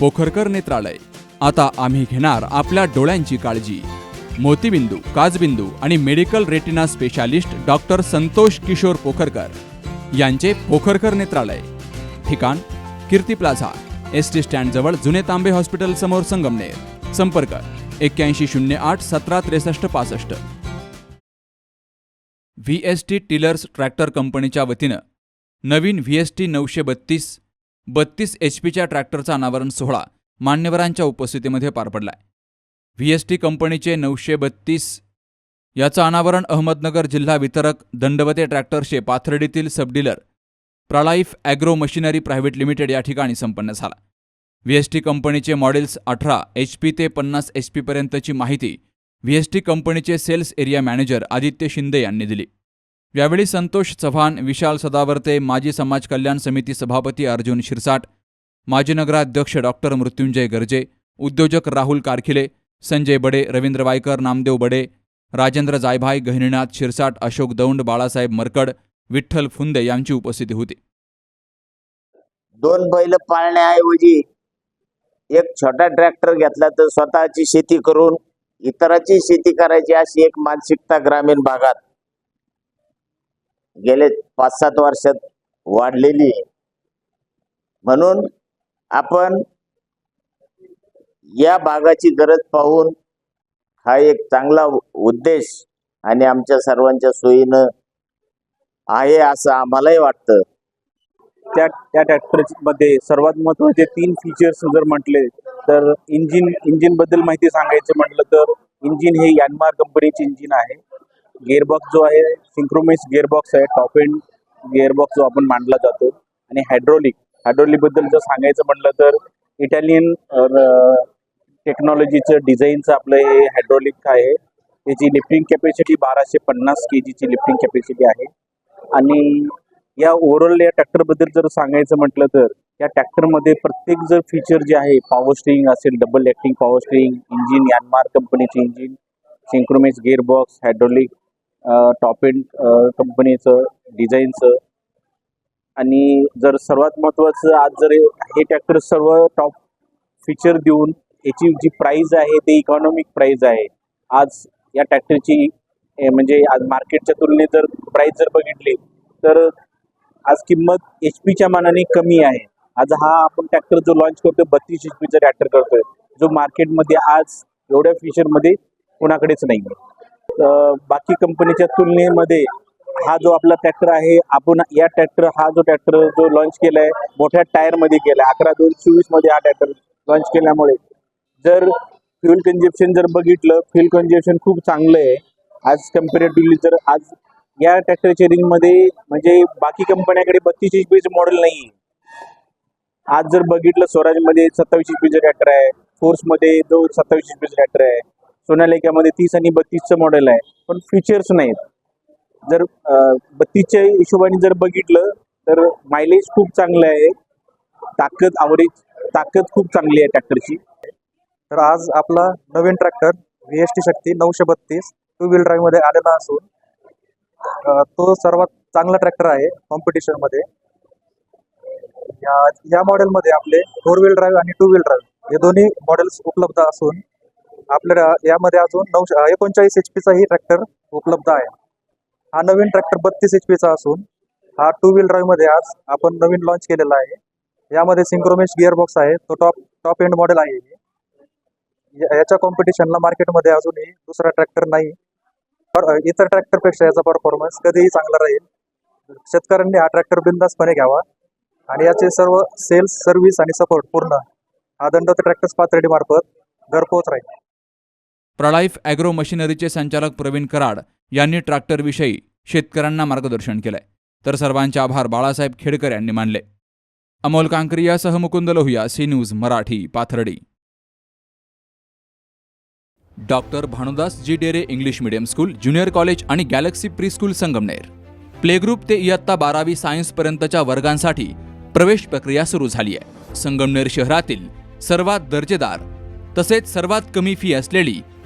पोखरकर नेत्रालय. आता आम्ही घेणार आपल्या डोळ्यांची काळजी. मोतीबिंदू काजबिंदू आणि medical retina specialist doctor Santosh Kishor Pokharkar यांचे पोखरकर नेत्रालय. ठिकाण कीर्ती प्लाझा एस टी स्टँडजवळ जुने तांबे हॉस्पिटल समोर संगमनेर. संपर्क एक्क्याऐंशी शून्य आठ सतरा त्रेसष्ट पासष्ट. V S T tillers tractor कंपनीच्या वतीनं नवीन व्ही एस टी नऊशे बत्तीस बत्तीस एच पीच्या ट्रॅक्टरचा अनावरण सोहळा मान्यवरांच्या उपस्थितीमध्ये पार पडलाय. व्ही एस टी कंपनीचे नऊशे बत्तीस याचं अनावरण अहमदनगर जिल्हा वितरक दंडवते ट्रॅक्टरचे पाथर्डीतील सबडीलर प्रलाईफ ॲग्रो मशिनरी प्रायव्हेट लिमिटेड या ठिकाणी संपन्न झाला. व्ही एस टी कंपनीचे मॉडेल्स अठरा एच पी ते पन्नास एच पीपर्यंतची माहिती व्ही एस टी कंपनीचे sales area manager Aditya Shinde यांनी दिली. यावेळी संतोष चव्हाण विशाल सदावर्ते माजी समाज कल्याण समिती सभापती अर्जुन शिरसाट माजी नगराध्यक्ष डॉक्टर मृत्युंजय गर्जे उद्योजक राहुल कारखिले संजय बडे रवींद्र वायकर नामदेव बडे राजेंद्र जायभाई गहिनीनाथ शिरसाट अशोक दौंड बाळासाहेब मरकड विठ्ठल फुंदे यांची उपस्थिती होती. दोन बैल पाळण्याऐवजी एक छोटा ट्रॅक्टर घेतला तर स्वतःची शेती करून इतराची शेती करायची अशी एक मानसिकता ग्रामीण भागात गेले पाच सात वर्षात वाढलेली आहे. म्हणून आपण या भागाची गरज पाहून हा एक चांगला उद्देश आणि आमच्या सर्वांच्या सोयीनं आहे असं आम्हालाही वाटतं. त्या त्या ट्रॅक्टरमध्ये सर्वात महत्त्वाचे तीन फीचर्स जर म्हटले तर इंजिन इंजिनबद्दल माहिती सांगायचं म्हटलं तर इंजिन हे यानमार कंपनीचे इंजिन आहे. गिअरबॉक्स जो आहे सिंक्रोमेस गिअरबॉक्स आहे टॉप एंड गिअरबॉक्स जो आपण मांडला जातो. आणि हायड्रोलिक हायड्रोलिकबद्दल जर सांगायचं म्हटलं तर इटालियन टेक्नॉलॉजीचं डिझाईनचं आपलं हे हायड्रोलिक आहे. त्याची लिफ्टिंग कॅपॅसिटी बाराशे पन्नास के जीची लिफ्टिंग कॅपॅसिटी आहे. आणि या ओव्हरऑल या ट्रॅक्टरबद्दल जर सांगायचं म्हटलं तर या ट्रॅक्टरमध्ये प्रत्येक जर फीचर जे आहे पॉवर स्टिंग असेल double acting power steering engine Yanmar कंपनीचे engine synchromesh gearbox hydraulic top end कंपनीचं डिझाईनचं आणि जर सर्वात महत्त्वाचं आज जर हे ट्रॅक्टर सर्व टॉप फीचर देऊन याची जी प्राईज आहे ते इकॉनॉमिक प्राईज आहे. आज या ट्रॅक्टरची म्हणजे आज मार्केटच्या तुलनेत जर प्राईस जर बघितली तर आज किंमत एच पीच्या मानाने कमी आहे. आज हा आपण ट्रॅक्टर जो लॉन्च करतोय बत्तीस एच पीचा ट्रॅक्टर करतोय. जो मार्केटमध्ये आज एवढ्या फीचरमध्ये कोणाकडेच नाही आहे बाकी कंपनीच्या तुलनेमध्ये हा जो आपला ट्रॅक्टर आहे आपण या ट्रॅक्टर हा जो ट्रॅक्टर जो लॉन्च केलाय मोठ्या टायरमध्ये केलाय अकरा दोन चोवीसमध्ये हा ट्रॅक्टर लॉन्च केल्यामुळे. जर फ्युल कंजेप्शन जर बघितलं फ्युल कंजेप्शन खूप चांगलं आहे. आज कम्पेरेटिव्हली जर आज या ट्रॅक्टरच्या रिंगमध्ये म्हणजे बाकी कंपन्याकडे बत्तीस एच पीचं मॉडेल नाही आज जर बघितलं स्वराजमध्ये सत्तावीस एच पीचं ट्रॅक्टर आहे. फोर्समध्ये जो सत्तावीस एच पीचं ट्रॅक्टर आहे. सोनालिकामध्ये तीस आणि बत्तीसचं मॉडेल आहे पण फीचर्स नाहीत. जर बत्तीसच्या हिशोबाने जर बघितलं तर मायलेज खूप चांगलं आहे. ताकद आवरेज ताकद खूप चांगली आहे ट्रॅक्टरची तर आज आपला नवीन tractor V S T Shakti नऊशे बत्तीस टू व्हील ड्राईव्हमध्ये आलेला असून तो सर्वात चांगला ट्रॅक्टर आहे कॉम्पिटिशनमध्ये या या मॉडेलमध्ये आपले फोर व्हील ड्राईव्ह आणि टू व्हील ड्राईव्ह हे दोन्ही मॉडेल्स उपलब्ध असून आपल्या यामध्ये अजून नऊशे एकोणचाळीस एच पीचा ही ट्रॅक्टर उपलब्ध आहे. हा नवीन ट्रॅक्टर बत्तीस एच पीचा असून हा टू व्हील ड्राईव्हमध्ये आज आपण नवीन लॉन्च केलेला आहे. यामध्ये सिंक्रोमेश गिअरबॉक्स आहे. तो टॉप टॉप एंड मॉडेल आहे या- याच्या कॉम्पिटिशनला मार्केटमध्ये अजूनही दुसरा ट्रॅक्टर नाही. पर इतर ट्रॅक्टरपेक्षा याचा परफॉर्मन्स कधीही चांगला राहील. शेतकऱ्यांनी हा ट्रॅक्टर बिंदासपणे घ्यावा. आणि याचे सर्व सेल्स सर्व्हिस आणि सपोर्ट पूर्ण हा दंड ट्रॅक्टर्स पातळीमार्फत घरपोच राहील. प्रलाईफ ॲग्रो मशिनरीचे संचालक प्रवीण कराड यांनी ट्रॅक्टरविषयी शेतकऱ्यांना मार्गदर्शन केलंय. तर सर्वांचे आभार बाळासाहेब खेडकर यांनी मानले. Amol कांकरियासह Mukund Lohiya C news Marathi Pathardi. Doctor Bhanudas G Dere English medium school junior college आणि galaxy pre school Sangamner playgroup ते इयत्ता बारावी सायन्सपर्यंतच्या वर्गांसाठी प्रवेश प्रक्रिया सुरू झाली आहे. संगमनेर शहरातील सर्वात दर्जेदार तसेच सर्वात कमी फी असलेली